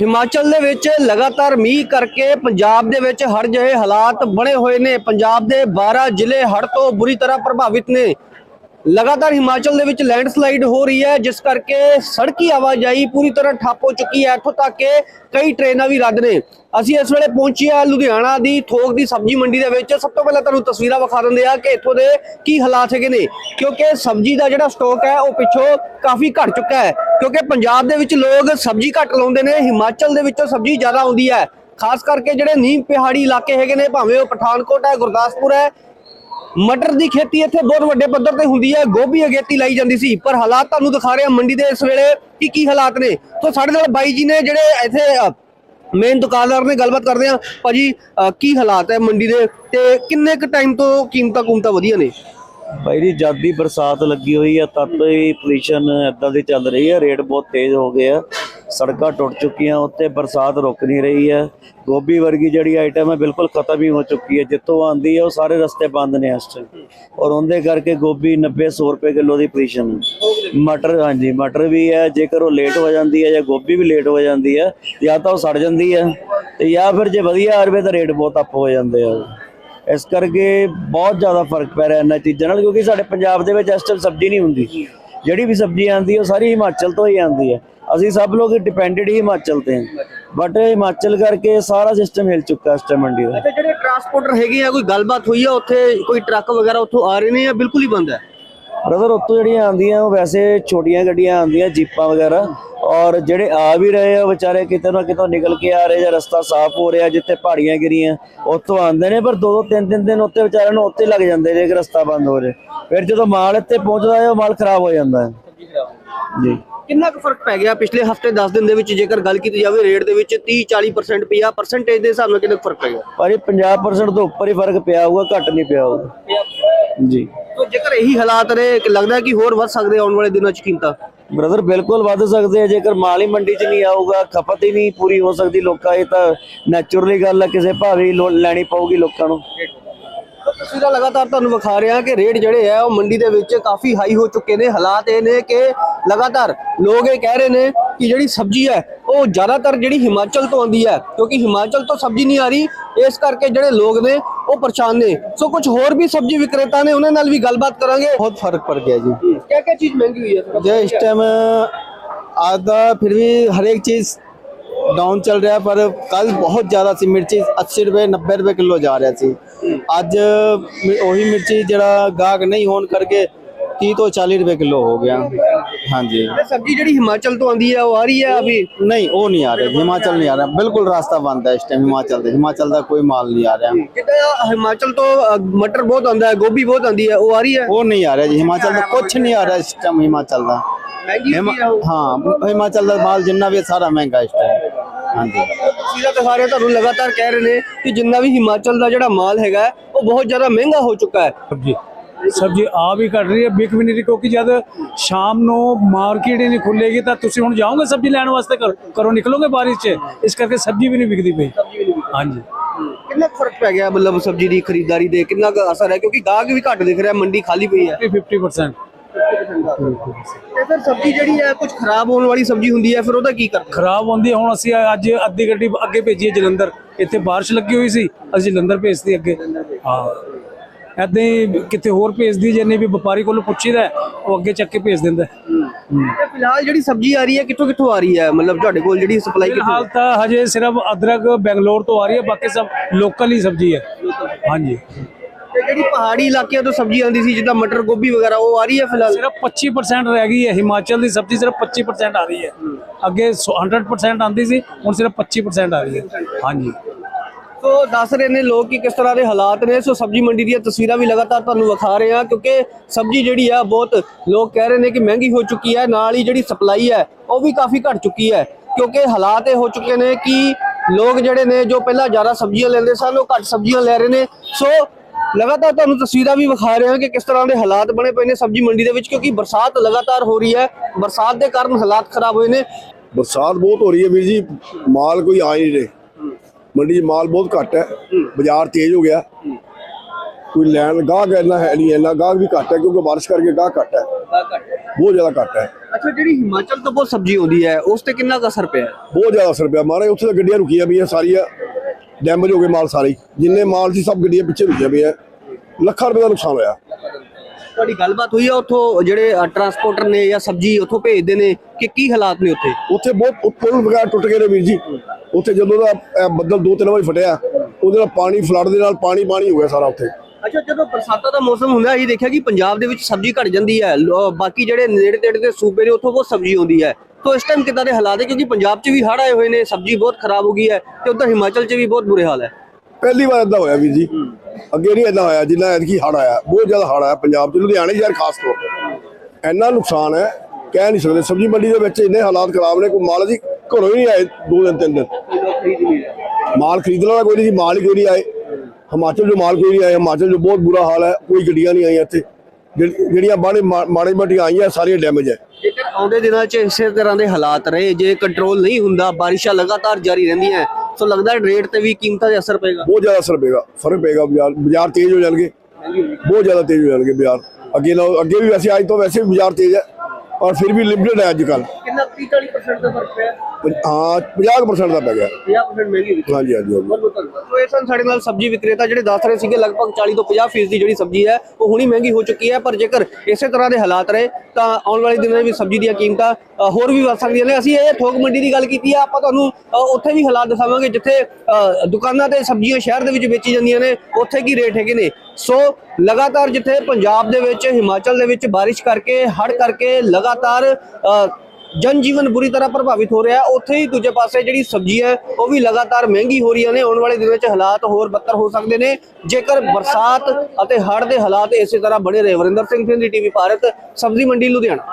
ਹਿਮਾਚਲ ਦੇ ਵਿੱਚ ਲਗਾਤਾਰ ਮੀਂਹ ਕਰਕੇ ਪੰਜਾਬ ਦੇ ਵਿੱਚ ਹੜ ਜਿਹੇ ਹਾਲਾਤ ਬਣੇ ਹੋਏ ਨੇ। ਪੰਜਾਬ ਦੇ 12 ਜ਼ਿਲ੍ਹੇ ਹੜ ਤੋਂ ਬੁਰੀ ਤਰ੍ਹਾਂ ਪ੍ਰਭਾਵਿਤ ਨੇ। ਲਗਾਤਾਰ ਹਿਮਾਚਲ ਦੇ ਵਿੱਚ ਲੈਂਡਸਲਾਈਡ ਹੋ ਰਹੀ ਹੈ, ਜਿਸ ਕਰਕੇ ਸੜਕੀ ਆਵਾਜਾਈ ਪੂਰੀ ਤਰ੍ਹਾਂ ਠੱਪ ਹੋ ਚੁੱਕੀ ਹੈ। ਇੱਥੋਂ ਤੱਕ ਕਿ ਕਈ ਟ੍ਰੇਨਾਂ ਵੀ ਰੱਦ ਨੇ। ਅਸੀਂ ਇਸ ਵੇਲੇ ਪਹੁੰਚੇ ਹਾਂ ਲੁਧਿਆਣਾ ਦੀ ਥੋਕ ਦੀ ਸਬਜ਼ੀ ਮੰਡੀ ਦੇ ਵਿੱਚ। ਸਭ ਤੋਂ ਪਹਿਲਾਂ ਤੁਹਾਨੂੰ ਤਸਵੀਰਾਂ ਵਿਖਾ ਦਿੰਦੇ ਆ ਕਿ ਇੱਥੋਂ ਦੇ ਕੀ ਹਾਲਾਤ ਹੈਗੇ ਨੇ, ਕਿਉਂਕਿ ਸਬਜ਼ੀ ਦਾ ਜਿਹੜਾ ਸਟਾਕ ਹੈ, ਉਹ ਪਿੱਛੋਂ ਕਾਫੀ ਘਟ ਚੁੱਕਾ ਹੈ। ਕਿਉਂਕਿ ਪੰਜਾਬ ਦੇ ਵਿੱਚ ਲੋਕ ਸਬਜ਼ੀ ਘੱਟ ਲਾਉਂਦੇ ਨੇ, ਹਿਮਾਚਲ ਦੇ ਵਿੱਚੋਂ ਸਬਜ਼ੀ ਜ਼ਿਆਦਾ ਆਉਂਦੀ ਹੈ। ਖਾਸ ਕਰਕੇ ਜਿਹੜੇ ਨੀਮ ਪਹਾੜੀ ਇਲਾਕੇ ਹੈਗੇ ਨੇ, ਭਾਵੇਂ ਉਹ ਪਠਾਨਕੋਟ ਹੈ, ਗੁਰਦਾਸਪੁਰ ਹੈ ਮਟਰ ਦੀ ਖੇਤੀ ਇੱਥੇ ਬਹੁਤ ਵੱਡੇ ਪੱਧਰ ਤੇ ਹੁੰਦੀ ਹੈ, ਗੋਭੀ ਅਗੇਤੀ ਲਾਈ ਜਾਂਦੀ ਸੀ, ਪਰ ਹਾਲਾਤ ਤੁਹਾਨੂੰ ਦਿਖਾ ਰਹੇ, ਮੰਡੀ ਦੇ ਇਸ ਵੇਲੇ ਕੀ ਕੀ ਹਾਲਾਤ ਨੇ। ਤੋਂ ਸਾਡੇ ਨਾਲ ਬਾਈ ਜੀ ਨੇ ਜਿਹੜੇ ਇੱਥੇ ਮੇਨ ਦੁਕਾਨਦਾਰ ਨੇ ਗੱਲਬਾਤ ਕਰਦੇ ਆ ਭਾਜੀ ਕੀ ਹਾਲਾਤ ਹੈ ਮੰਡੀ ਦੇ ਤੇ ਕਿੰਨੇ ਕੁ ਟਾਈਮ ਤੋਂ ਕੀਮਤਾਂ ਕੁਮਤਾਂ ਵਧੀਆ ਨੇ? ਬਾਈ ਜੀ, ਜਦ ਦੀ ਬਰਸਾਤ ਲੱਗੀ ਹੋਈ ਆ ਤਦ ਤੋਂ ਹੀ ਪੋਲੀਸ਼ਨ ਇਦਾਂ ਦੀ ਚੱਲ ਰਹੀ ਹੈ ਰੇਟ ਬਹੁਤ ਤੇਜ਼ ਹੋ ਗਏ ਆ। ਸੜਕਾਂ ਟੁੱਟ ਚੁੱਕੀਆਂ ਉੱਤੇ ਬਰਸਾਤ ਰੁਕ ਨਹੀਂ ਰਹੀ ਹੈ। ਗੋਭੀ ਵਰਗੀ ਜਿਹੜੀ ਆਈਟਮ ਹੈ, ਬਿਲਕੁਲ ਖਤਮ ਹੀ ਹੋ ਚੁੱਕੀ ਹੈ। ਜਿੱਥੋਂ ਆਂਦੀ ਹੈ, ਉਹ ਸਾਰੇ ਰਸਤੇ ਬੰਦ ਨੇ ਇਸ ਟਾਈਮ ਔਰ ਉਹਦੇ ਕਰਕੇ ਗੋਭੀ 90 100 ਰੁਪਏ ਕਿਲੋ ਦੀ ਪੋਜੀਸ਼ਨ ਹੈ। ਮਟਰ, ਹਾਂਜੀ, ਮਟਰ ਵੀ ਹੈ, ਜੇਕਰ ਉਹ ਲੇਟ ਹੋ ਜਾਂਦੀ ਹੈ ਜਾਂ ਗੋਭੀ ਵੀ ਲੇਟ ਹੋ ਜਾਂਦੀ ਹੈ, ਜਾਂ ਤਾਂ ਉਹ ਸੜ ਜਾਂਦੀ ਹੈ, ਤੇ ਜਾਂ ਫਿਰ ਜੇ ਵਧੀਆ ਆ ਰਵੇ ਤਾਂ ਰੇਟ ਬਹੁਤ ਅਪ ਹੋ ਜਾਂਦੇ ਆ। ਇਸ ਕਰਕੇ ਬਹੁਤ ਜ਼ਿਆਦਾ ਫ਼ਰਕ ਪੈ ਰਿਹਾ ਇਹਨਾਂ ਚੀਜ਼ਾਂ ਨਾਲ, ਕਿਉਂਕਿ ਸਾਡੇ ਪੰਜਾਬ ਦੇ ਵਿੱਚ ਇਸ ਟਾਈਮ ਸਬਜ਼ੀ ਨਹੀਂ ਹੁੰਦੀ। ਜਿਹੜੀ ਵੀ ਸਬਜ਼ੀ ਆਉਂਦੀ ਹੈ ਉਹ ਸਾਰੀ ਹਿਮਾਚਲ ਤੋਂ ਹੀ ਆਉਂਦੀ ਹੈ। ਅਸੀਂ ਸਭ ਲੋਕ ਡਿਪੈਂਡਡ ਹੀ ਹਿਮਾਚਲ ਤੇ ਹਾਂ। ਬਟ ਹਿਮਾਚਲ ਕਰਕੇ ਸਾਰਾ ਸਿਸਟਮ ਹਿਲ ਚੁੱਕਾ ਇਸ ਟਾਈਮ ਮੰਡੀ ਦਾ। ਜਿਹੜੇ ਟਰਾਂਸਪੋਰਟਰ ਹੈਗੇ ਆ ਕੋਈ ਗੱਲਬਾਤ ਹੋਈ ਆ ਉੱਥੇ? ਕੋਈ ਟਰੱਕ ਵਗੈਰਾ ਉੱਥੋਂ ਆ ਰਹੇ ਨੇ ਜਾਂ ਬਿਲਕੁਲ ਹੀ ਬੰਦ ਹੈ? ਬ੍ਰਦਰ ਉੱਤੋਂ ਜਿਹੜੀਆਂ ਆਉਂਦੀਆਂ ਉਹ ਵੈਸੇ ਛੋਟੀਆਂ ਗੱਡੀਆਂ ਆਉਂਦੀਆਂ ਜੀਪਾਂ ਵਗੈਰਾ। ਔਰ ਜਿਹੜੇ ਆ ਵੀ ਰਹੇ ਆ ਵਿਚਾਰੇ ਕਿਤੇ ਨਾ ਕਿਤੋਂ ਨਿਕਲ ਕੇ ਆ ਰਹੇ ਜਾਂ ਰਸਤਾ ਸਾਫ਼ ਹੋ ਰਿਹਾ ਜਿੱਥੇ ਪਹਾੜੀਆਂ ਗਿਰੀਆਂ ਉੱਥੋਂ ਆਉਂਦੇ ਨੇ ਪਰ ਦੋ ਦੋ ਤਿੰਨ ਤਿੰਨ ਦਿਨ ਉੱਤੇ ਵਿਚਾਰਿਆਂ ਨੂੰ ਉੱਤੇ ਲੱਗ ਜਾਂਦੇ ਜੇ ਕਿ ਰਸਤਾ ਬੰਦ ਹੋ ਜੇ। ਫਿਰ ਜਦੋਂ ਮਾਲ ਇੱਥੇ ਪਹੁੰਚਦਾ ਹੈ ਉਹ ਮਾਲ ਖਰਾਬ ਹੋ ਜਾਂਦਾ ਹੈ। ਜੀ। ਕਿੰਨਾ ਕੁ ਫ਼ਰਕ ਪੈ ਗਿਆ ਪਿਛਲੇ ਹਫ਼ਤੇ 10 ਦਿਨ ਦੇ ਵਿੱਚ ਜੇਕਰ ਗੱਲ ਕੀਤੀ ਜਾਵੇ ਰੇਟ ਦੇ ਵਿੱਚ 30 40% ਪਿਆ ਪਰਸੈਂਟੇਜ ਦੇ ਹਿਸਾਬ ਨਾਲ ਕਿੰਨਾ ਫ਼ਰਕ ਪੈ ਗਿਆ? ਪਰ ਇਹ 50% ਤੋਂ ਉੱਪਰ ਹੀ ਫ਼ਰਕ ਪਿਆ ਹੋਊਗਾ ਘੱਟ ਨਹੀਂ ਪਿਆ ਹੋਊਗਾ। ਜੀ। ਤੋ ਜੇਕਰ ਇਹੀ ਹਾਲਾਤ ਨੇ ਲੱਗਦਾ ਕਿ ਹੋਰ ਵੱਧ ਸਕਦੇ ਆਉਣ ਵਾਲੇ ਦਿਨਾਂ 'ਚ ਕੀਮਤਾਂ? ਬ੍ਰਦਰ ਬਿਲਕੁਲ ਵੱਧ ਸਕਦੇ ਆ, ਜੇਕਰ ਮਾਲ ਹੀ ਮੰਡੀ 'ਚ ਨਹੀਂ ਆਊਗਾ, ਖਪਤ ਹੀ ਨਹੀਂ ਪੂਰੀ ਹੋ ਸਕਦੀ ਲੋਕਾਂ ਇਹ ਤਾਂ ਨੈਚੁਰਲੀ ਗੱਲ ਹੈ ਕਿਸੇ ਭਾਵੇਂ ਲੈਣੀ ਪਊਗੀ ਲੋਕਾਂ ਨੂੰ। ਤਸਵੀਰਾਂ ਲਗਾਤਾਰ ਤੁਹਾਨੂੰ ਵਿਖਾ ਰਿਹਾ ਕਿ ਰੇਟ ਜਿਹੜੇ ਆ ਉਹ ਮੰਡੀ ਦੇ ਵਿੱਚ ਕਾਫੀ ਹਾਈ ਹੋ ਚੁੱਕੇ ਨੇ। ਹਾਲਾਤ ਇਹ ਨੇ ਕਿ ਲਗਾਤਾਰ ਲੋਕ ਇਹ ਕਹਿ ਰਹੇ ਨੇ ਕਿ ਜਿਹੜੀ ਸਬਜ਼ੀ ਹੈ ਉਹ ਜ਼ਿਆਦਾਤਰ ਜਿਹੜੀ ਹਿਮਾਚਲ ਤੋਂ ਆਉਂਦੀ ਹੈ ਕਿਉਂਕਿ ਹਿਮਾਚਲ ਤੋਂ ਸਬਜ਼ੀ ਨਹੀਂ ਆ ਰਹੀ ਇਸ ਕਰਕੇ ਜਿਹੜੇ ਲੋਕ ਨੇ ਉਹ ਪਰੇਸ਼ਾਨ ਨੇ। ਸੋ ਕੁਝ ਹੋਰ ਵੀ ਸਬਜ਼ੀ ਵਿਕਰੇਤਾ ਨੇ ਉਹਨਾਂ ਨਾਲ ਵੀ ਗੱਲਬਾਤ ਕਰਾਂਗੇ। ਬਹੁਤ ਫ਼ਰਕ ਪੜ ਗਿਆ ਜੀ। ਕੀ ਕੀ ਚੀਜ਼ ਮਹਿੰਗੀ ਹੋਈ ਹੈ? ਜੇ ਇਸ ਟਾਈਮ ਆਦਾ ਫਿਰ ਵੀ ਹਰ ਇੱਕ ਚੀਜ਼ ਡਾਊਨ ਚੱਲ ਰਿਹਾ ਪਰ ਕੱਲ ਬਹੁਤ ਜ਼ਿਆਦਾ ਸੀ ਮਿਰਚੀ 80 ਰੁਪਏ 90 ਰੁਪਏ ਕਿਲੋ ਜਾ ਰਿਹਾ ਸੀ। ਅੱਜ ਉਹੀ ਮਿਰਚੀ ਜਿਹੜਾ ਗਾਹਕ ਨਹੀਂ ਹੋਣ ਕਰਕੇ 30 ਤੋਂ 40 ਰੁਪਏ ਕਿਲੋ ਹੋ ਗਿਆ। ਹਾਂਜੀ। ਸਬਜ਼ੀ ਜਿਹੜੀ ਹਿਮਾਚਲ ਤੋਂ ਆਂਦੀ ਹੈ ਉਹ ਆ ਰਹੀ ਹੈ ਅਭੀ? ਨਹੀਂ ਉਹ ਨਹੀਂ ਆ ਰਹੀ ਹਿਮਾਚਲ ਨਹੀਂ ਆ ਰਿਹਾ। ਬਿਲਕੁਲ ਰਾਸਤਾ ਬੰਦ ਹੈ ਇਸ ਟਾਈਮ ਹਿਮਾਚਲ ਦੇ ਹਿਮਾਚਲ ਦਾ ਕੋਈ ਮਾਲ ਨਹੀਂ ਆ ਰਿਹਾ। ਕਿਤੇ ਹਿਮਾਚਲ ਤੋਂ ਮਟਰ ਬਹੁਤ ਆਂਦਾ ਹੈ ਗੋਭੀ ਬਹੁਤ ਆਂਦੀ ਹੈ ਉਹ ਆ ਰਹੀ ਹੈ? ਉਹ ਨਹੀਂ ਆ ਰਿਹਾ ਜੀ ਹਿਮਾਚਲ ਦਾ ਕੁਝ ਨਹੀਂ ਆ ਰਿਹਾ ਇਸ ਟਾਈਮ ਹਿਮਾਚਲ ਦਾ। ਹਾਂ ਹਿਮਾਚਲ ਦਾ ਮਾਲ ਜਿੰਨਾ ਵੀ ਸਾਰਾ ਮਹਿੰਗਾ ਇਸ ਟਾਈਮ ਹਾਂਜੀ। ਦਿਖਾ ਰਹੇ ਤੁਹਾਨੂੰ ਲਗਾਤਾਰ ਕਹਿ ਰਹੇ ਨੇ ਕਿ ਜਿੰਨਾ ਵੀ ਹਿਮਾਚਲ ਦਾ ਜਿਹੜਾ ਮਾਲ ਹੈਗਾ ਹੈ, ਉਹ ਬਹੁਤ ਜ਼ਿਆਦਾ ਮਹਿੰਗਾ ਹੋ ਚੁੱਕਾ ਹੈ। ਸਬਜੀ ਸਬਜੀ ਆ ਵੀ ਘਟ ਰਹੀ ਹੈ ਵਿਕ ਵੀ ਨਹੀਂ ਰਹੀ ਕਿਉਂਕਿ ਜਦ ਸ਼ਾਮ ਨੂੰ ਮਾਰਕੀਟ ਹੀ ਨਹੀਂ ਖੁੱਲੇਗੀ ਤਾਂ ਤੁਸੀਂ ਹੁਣ ਜਾਓਗੇ ਸਬਜੀ ਲੈਣ ਵਾਸਤੇ ਘਰ- ਘਰੋਂ ਨਿਕਲੋਗੇ ਬਾਰਿਸ਼ 'ਚ ਇਸ ਕਰਕੇ ਸਬਜੀ ਵੀ ਨਹੀਂ ਵਿਕਦੀ ਪਈ। ਹਾਂਜੀ। ਕਿੰਨਾ ਕੁ ਫ਼ਰਕ ਪੈ ਗਿਆ ਮਤਲਬ ਸਬਜ਼ੀ ਦੀ ਖਰੀਦਦਾਰੀ ਦੇ ਕਿੰਨਾ ਕੁ ਅਸਰ ਹੈ ਕਿਉਂਕਿ ਗਾਹਕ ਵੀ ਘੱਟ ਦਿਖ ਰਿਹਾ ਮੰਡੀ ਖਾਲੀ ਪਈ ਹੈ। 50% ਤੇ ਫਿਰ ਸਬਜ਼ੀ ਜਿਹੜੀ ਹੈ ਕੁਝ ਖਰਾਬ ਹੋਣ ਵਾਲੀ ਸਬਜ਼ੀ ਹੁੰਦੀ ਹੈ ਫਿਰ ਉਹਦਾ ਕੀ ਕਰਦੇ? ਖਰਾਬ ਹੁੰਦੀ ਹੈ। ਹੁਣ ਅਸੀਂ ਅੱਜ ਅੱਧੀ ਗੱਡੀ ਅੱਗੇ ਭੇਜੀ ਹੈ ਜਲੰਧਰ। ਇੱਥੇ ਬਾਰਿਸ਼ ਲੱਗੀ ਹੋਈ ਸੀ ਅਸੀਂ ਜਲੰਧਰ ਭੇਜਤੀ ਅੱਗੇ। ਹਾਂ। ਹੀ ਕਿਤੇ ਹੋਰ ਭੇਜਦੀ ਜੇ ਨਹੀਂ ਵੀ ਵਪਾਰੀ ਕੋਲੋਂ ਪੁੱਛੀਦਾ ਹੈ, ਉਹ ਅੱਗੇ ਚੱਕ ਕੇ ਭੇਜ ਦਿੰਦਾ ਹੈ। ਤੇ ਫਿਲਹਾਲ ਜਿਹੜੀ ਸਬਜ਼ੀ ਆ ਰਹੀ ਹੈ ਕਿੱਥੋਂ ਕਿੱਥੋਂ ਆ ਰਹੀ ਹੈ? ਮਤਲਬ ਤੁਹਾਡੇ ਕੋਲ ਜਿਹੜੀ ਸਪਲਾਈ ਕਿੱਥੋਂ ਫਿਲਹਾਲ ਤਾਂ ਹਜੇ ਸਿਰਫ ਅਦਰਕ ਬੈਂਗਲੌਰ ਤੋਂ ਆ ਰਹੀ ਹੈ ਬਾਕੀ ਸਭ ਲੋਕਲ ਹੀ ਸਬਜ਼ੀ ਹੈ। ਹਾਂਜੀ। ਤੇ ਜਿਹੜੀ ਪਹਾੜੀ ਇਲਾਕਿਆਂ ਤੋਂ ਸਬਜ਼ੀ ਆਉਂਦੀ ਸੀ ਜਿੱਦਾਂ ਮਟਰ ਗੋਭੀ ਵਗੈਰਾ ਉਹ ਆ ਰਹੀ ਹੈ ਫਿਲਹਾਲ? ਸਿਰਫ 25% ਰਹਿ ਗਈ ਹੈ ਹਿਮਾਚਲ ਦੀ ਸਬਜ਼ੀ ਸਿਰਫ 25% ਆ ਰਹੀ ਹੈ। ਅੱਗੇ 100% ਆਂਦੀ ਸੀ ਹੁਣ ਸਿਰਫ 25% ਆ ਰਹੀ ਹੈ। ਹਾਂਜੀ। ਸੋ ਦੱਸ ਰਹੇ ਨੇ ਲੋਕ ਕਿ ਕਿਸ ਤਰ੍ਹਾਂ ਦੇ ਹਾਲਾਤ ਨੇ ਸੋ ਸਬਜ਼ੀ ਮੰਡੀ ਦੀਆਂ ਤਸਵੀਰਾਂ ਵੀ ਲਗਾਤਾਰ ਤੁਹਾਨੂੰ ਵਿਖਾ ਰਹੇ ਹਾਂ ਕਿਉਂਕਿ ਸਬਜ਼ੀ ਜਿਹੜੀ ਆ ਬਹੁਤ ਲੋਕ ਕਹਿ ਰਹੇ ਨੇ ਕਿ ਮਹਿੰਗੀ ਹੋ ਚੁੱਕੀ ਹੈ ਨਾਲ ਹੀ ਜਿਹੜੀ ਸਪਲਾਈ ਹੈ ਉਹ ਵੀ ਕਾਫੀ ਘਟ ਚੁੱਕੀ ਹੈ ਕਿਉਂਕਿ ਹਾਲਾਤ ਇਹ ਹੋ ਚੁੱਕੇ ਨੇ ਕਿ ਲੋਕ ਜਿਹੜੇ ਨੇ ਜੋ ਪਹਿਲਾਂ ਜ਼ਿਆਦਾ ਸਬਜ਼ੀਆਂ ਲੈਂਦੇ ਸਨ ਉਹ ਘੱਟ ਸਬਜ਼ੀਆਂ ਲੈ ਰਹੇ ਨੇ ਸੋ ਲਗਾਤਾਰ ਤੁਹਾਨੂੰ ਤਸਵੀਰਾਂ ਵੀ ਵਿਖਾ ਰਹੇ ਹਾਂ ਕਿ ਕਿਸ ਤਰ੍ਹਾਂ ਦੇ ਹਾਲਾਤ ਬਣੇ ਪਏ ਨੇ ਸਬਜ਼ੀ ਮੰਡੀ ਦੇ ਵਿੱਚ ਕਿਉਂਕਿ ਬਰਸਾਤ ਲਗਾਤਾਰ ਹੋ ਰਹੀ ਹੈ। ਬਰਸਾਤ ਦੇ ਕਾਰਨ ਹਾਲਾਤ ਖਰਾਬ ਹੋਏ ਨੇ। ਬਰਸਾਤ ਬਹੁਤ ਹੋ ਰਹੀ ਹੈ ਵੀਰ ਜੀ ਮਾਲ ਕੋਈ ਆ ਨਹੀਂ ਰਹੇ। ਮੰਡੀ 'ਚ ਮਾਲ ਬਹੁਤ ਘੱਟ ਹੈ ਬਾਜ਼ਾਰ ਤੇਜ਼ ਹੋ ਗਿਆ। ਕੋਈ ਲੈਣ ਗਾਹਕ ਇੰਨਾ ਹੈ ਨਹੀਂ ਇੰਨਾ ਗਾਹਕ ਵੀ ਘੱਟ ਹੈ ਕਿਉਂਕਿ ਬਾਰਿਸ਼ ਕਰਕੇ ਗਾਹਕ ਘੱਟ ਹੈ। ਬਹੁਤ ਜ਼ਿਆਦਾ ਘੱਟ ਹੈ। ਅੱਛਾ ਜਿਹੜੀ ਹਿਮਾਚਲ ਤੋਂ ਬਹੁਤ ਸਬਜ਼ੀ ਆਉਂਦੀ ਹੈ ਉਸ ਤੇ ਕਿੰਨਾ ਅਸਰ ਪਿਆ? ਬਹੁਤ ਜ਼ਿਆਦਾ ਅਸਰ ਪਿਆ। ਮਹਾਰਾਜ ਉੱਥੇ ਤਾਂ ਗੱਡੀਆਂ ਰੁਕੀਆਂ ਪਈਆਂ ਸਾਰੀਆਂ। ਡੈਮੇਜ ਹੋ ਗਏ ਮਾਲ ਸਾਰੇ ਹੀ। ਜਿੰਨੇ ਮਾਲ ਸੀ ਸਭ ਗੱਡੀਆਂ ਪਿੱਛੇ ਰੁਕੀਆਂ ਪਈਆਂ। ਲੱਖਾਂ ਰੁਪਏ ਦਾ ਨੁਕਸਾਨ ਹੋਇਆ। ਤੁਹਾਡੀ ਗੱਲਬਾਤ ਹੋਈ ਆ ਉੱਥੋਂ ਜਿਹੜੇ ਟਰਾਂਸਪੋਰਟਰ ਨੇ ਜਾਂ ਸਬਜ਼ੀ ਉੱਥੋਂ ਭੇਜਦੇ ਨੇ ਕਿ ਕੀ ਹਾਲਾਤ ਨੇ ਉੱਥੇ? ਉੱਥੇ ਬਹੁਤ ਪੁਲ ਵਗੈਰਾ ਟੁੱਟ ਗਏ ਨੇ ਵੀਰ ਜੀ। ਉੱਥੇ ਜਦੋਂ ਦਾ ਇਹ ਬੱਦਲ ਦੋ ਤਿੰਨ ਵਾਰੀ ਫਟਿਆ ਉਹਦੇ ਨਾਲ ਪਾਣੀ ਫਲੱਡ ਦੇ ਨਾਲ ਪਾਣੀ ਪਾਣੀ ਹੋ ਗਿਆ ਸਾਰਾ ਉੱਥੇ। ਅੱਛਾ ਜਦੋਂ ਬਰਸਾਤਾਂ ਦਾ ਮੌਸਮ ਹੁੰਦਾ ਅਸੀਂ ਦੇਖਿਆ ਕਿ ਪੰਜਾਬ ਦੇ ਵਿੱਚ ਸਬਜ਼ੀ ਘਟ ਜਾਂਦੀ ਹੈ ਲੋ- ਬਾਕੀ ਜਿਹੜੇ ਨੇੜੇ ਤੇੜੇ ਦੇ ਸੂਬੇ ਨੇ ਉੱਥੋਂ ਬਹੁਤ ਸਬਜ਼ੀ ਆਉਂਦੀ ਹੈ। ਤਾਂ ਇਸ ਟਾਈਮ ਕਿੱਦਾਂ ਦੇ ਹਾਲਾਤ ਹੈ? ਕਿਉਂਕਿ ਪੰਜਾਬ 'ਚ ਵੀ ਹੜ੍ਹ ਆਏ ਹੋਏ ਨੇ ਸਬਜ਼ੀ ਬਹੁਤ ਖਰਾਬ ਹੋ ਗਈ ਹੈ ਤੇ ਉੱਧਰ ਹਿਮਾਚਲ 'ਚ ਵੀ ਬਹੁਤ ਬੁਰੇ ਹਾਲ ਹੈ। ਪਹਿਲੀ ਵਾਰ ਇਦਾਂ ਹੋਇਆ ਵੀਰ ਜੀ। ਅੱਗੇ ਨਹੀਂ ਇਦਾਂ ਹੋਇਆ ਜਿੰਨਾ ਐਤਕੀ ਹੜ ਆਇਆ ਬਹੁਤ ਜ਼ਿਆਦਾ ਹੜ ਆਇਆ ਪੰਜਾਬ 'ਚ। ਲੁਧਿਆਣੇ ਸ਼ਹਿਰ ਖਾਸ ਤੌਰ ਇੰਨਾ ਨੁਕਸਾਨ ਹੈ ਕਹਿ ਨਹੀਂ ਸਕਦੇ। ਸਬਜ਼ੀ ਮੰਡੀ ਦੇ ਵਿੱਚ ਇੰਨੇ ਹਾਲਾਤ ਖਰਾਬ ਨੇ ਕੋਈ ਮਾਲ ਜੀ ਘਰੋਂ ਹੀ ਨਹੀਂ ਆਏ ਦੋ ਦਿਨ ਤਿੰਨ ਦਿਨ। ਮਾਲ ਖਰੀਦਣ ਵਾਲਾ ਕੋਈ ਨਹੀਂ ਸੀ ਮਾਲ ਹੀ ਕੋਈ ਨਹੀਂ ਆਏ। ਹਿਮਾਚਲ 'ਚੋਂ ਮਾਲ ਕੋਈ ਨਹੀਂ ਆਇਆ ਹਿਮਾਚਲ 'ਚ ਬਹੁਤ ਬੁਰਾ ਹਾਲ ਹੈ ਕੋਈ ਗੱਡੀਆਂ ਨਹੀਂ ਆਈਆਂ ਇੱਥੇ। ਜਿਹੜੀ- ਜਿਹੜੀਆਂ ਬਾਣੇ ਮਾੜੇ ਮੋਟੀਆਂ ਆਈਆਂ ਸਾਰੀਆਂ ਡੈਮੇਜ ਹੈ। ਜੇਕਰ ਆਉਂਦੇ ਦਿਨਾਂ 'ਚ ਇਸੇ ਤਰ੍ਹਾਂ ਦੇ ਹਾਲਾਤ ਰਹੇ ਜੇ ਕੰਟਰੋਲ ਨਹੀਂ ਹੁੰਦਾ ਬਾਰਿਸ਼ਾਂ ਲਗਾਤਾਰ ਜਾਰੀ ਰਹਿੰਦੀਆਂ ਸੋ ਲੱਗਦਾ ਹੈ ਰੇਟ ਤੇ ਵੀ ਕੀਮਤਾਂ 'ਤੇ ਅਸਰ ਪਏਗਾ। ਬਹੁਤ ਜ਼ਿਆਦਾ ਅਸਰ ਪਏਗਾ ਫ਼ਰਕ ਪਏਗਾ ਬਾਜ਼ਾਰ ਬਾਜ਼ਾਰ ਤੇਜ਼ ਹੋ ਜਾਣਗੇ। ਬਹੁਤ ਜ਼ਿਆਦਾ ਤੇਜ਼ ਹੋ ਜਾਣਗੇ ਬਾਜ਼ਾਰ। ਅੱਗੇ ਨਾਲ ਅੱਗੇ ਵੀ ਵੈਸੇ ਅੱਜ ਤੋਂ ਵੈਸੇ ਬਾਜ਼ਾਰ ਤੇਜ਼ ਹੈ ਪਰ ਫਿਰ ਵੀ ਲਿਮਟਿਡ ਹੈ ਅੱਜ ਕੱਲ ਕਿੰਨਾ 30 40% ਦਾ ਫ਼ਰਕ ਪਿਆ? ਹਾਂ 50% ਦਾ ਪੈ ਗਿਆ। 50% ਮਹਿੰਗੀ ਵਿਕੀ ਹਾਂਜੀ ਹਾਂਜੀ ਹਾਂਜੀ। ਬਹੁਤ ਬਹੁਤ ਧੰਨਵਾਦ। ਸੋ ਇਹ ਸਨ ਸਾਡੇ ਨਾਲ ਸਬਜ਼ੀ ਵਿਕਰੇਤਾ ਜਿਹੜੇ ਦੱਸ ਰਹੇ ਸੀਗੇ ਲਗਭਗ 40 ਤੋਂ 50 ਫੀਸ ਦੀ ਜਿਹੜੀ ਸਬਜ਼ੀ ਹੈ ਉਹ ਹੁਣੀ ਮਹਿੰਗੀ ਹੋ ਚੁੱਕੀ ਹੈ ਪਰ ਜੇਕਰ ਇਸੇ ਤਰ੍ਹਾਂ ਦੇ ਹਾਲਾਤ ਰਹੇ ਤਾਂ ਆਉਣ ਵਾਲੇ ਦਿਨਾਂ ਵਿੱਚ ਸਬਜ਼ੀ ਦੀਆਂ ਕੀਮਤਾਂ ਅ, ਹੋਰ ਵੀ ਵੱਧ ਸਕਦੀਆਂ ਨੇ। ਅਸੀਂ ਇਹ ਥੋਕ ਮੰਡੀ ਦੀ ਗੱਲ ਕੀਤੀ ਹੈ ਆਪਾਂ ਤੁਹਾਨੂੰ ਅ, ਉੱਥੇ ਵੀ ਹਾਲਾਤ ਦਿਖਾਵਾਂਗੇ ਜਿੱਥੇ ਅ, ਦੁਕਾਨਾਂ ਤੇ ਸਬਜ਼ੀਆਂ ਸ਼ਹਿਰ ਦੇ ਵਿੱਚ ਵੇਚੀ ਜਾਂਦੀਆਂ ਨੇ ਉੱਥੇ ਕੀ ਰੇਟ ਹੈਗੇ ਨੇ। ਸੋ ਲਗਾਤਾਰ ਜਿੱਥੇ ਪੰਜਾਬ ਦੇ ਵਿੱਚ ਹਿਮਾਚਲ ਦੇ ਵਿੱਚ ਬਾਰਿਸ਼ ਕਰਕੇ ਹੜ੍ਹ ਕਰਕੇ ਲਗਾਤਾਰ ਅ, ਜਨ ਜੀਵਨ ਬੁਰੀ ਤਰ੍ਹਾਂ ਪ੍ਰਭਾਵਿਤ ਹੋ ਰਿਹਾ ਉੱਥੇ ਹੀ ਦੂਜੇ ਪਾਸੇ ਜਿਹੜੀ ਸਬਜ਼ੀ ਹੈ, ਉਹ ਵੀ ਲਗਾਤਾਰ ਮਹਿੰਗੀ ਹੋ ਰਹੀਆਂ ਨੇ। ਆਉਣ ਵਾਲੇ ਦਿਨਾਂ ਵਿੱਚ ਹਾਲਾਤ ਹੋਰ ਬੱਤਰ ਹੋ ਸਕਦੇ ਨੇ। ਜੇਕਰ ਬਰਸਾਤ ਅਤੇ ਹੜ੍ਹ ਦੇ ਹਾਲਾਤ ਇਸੇ ਤਰ੍ਹਾਂ ਬਣੇ ਰਹੇ। ਵਰਿੰਦਰ ਸਿੰਘ ਸਿੰਧੀ ਟੀਵੀ, ਭਾਰਤ, ਸਬਜ਼ੀ ਮੰਡੀ, ਲੁਧਿਆਣਾ।